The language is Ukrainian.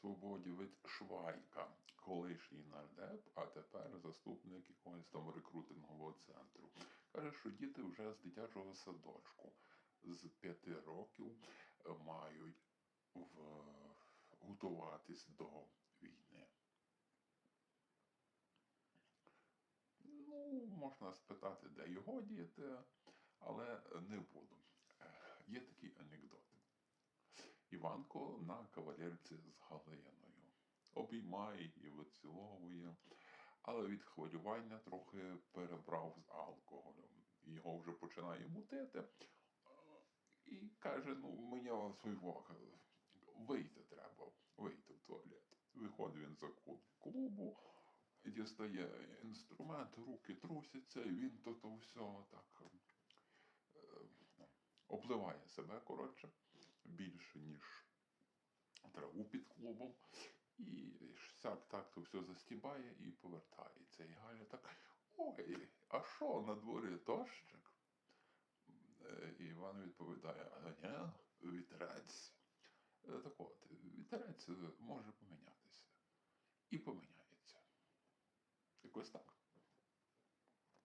свободі від Швайка, колишній нардеп, а тепер заступник якогось там рекрутингового центру. Каже, що діти вже з дитячого садочку з п'яти років мають в, готуватись до війни. Ну, можна спитати, де його діти, але не буду. Е, Є анекдот. Іванко на кавалерці з Галиною. Обіймає і виціловує, але від хвилювання трохи перебрав з алкоголем. Його вже починає мутити. І каже: ну, мені свій вийти треба, вийти в туалет. Виходить він за кут клубу, дістає інструмент, руки трусяться, і він то, то все так е, ну, обливає себе, коротше, більше, ніж траву під клубом. І сяк так то все застібає і повертається. І Галя так: ой, а що на дворі дощик? Е, І Іван відповідає: а ні, вітерець. Е, Так от, вітерець може помінятися. І поміняється. Якось так.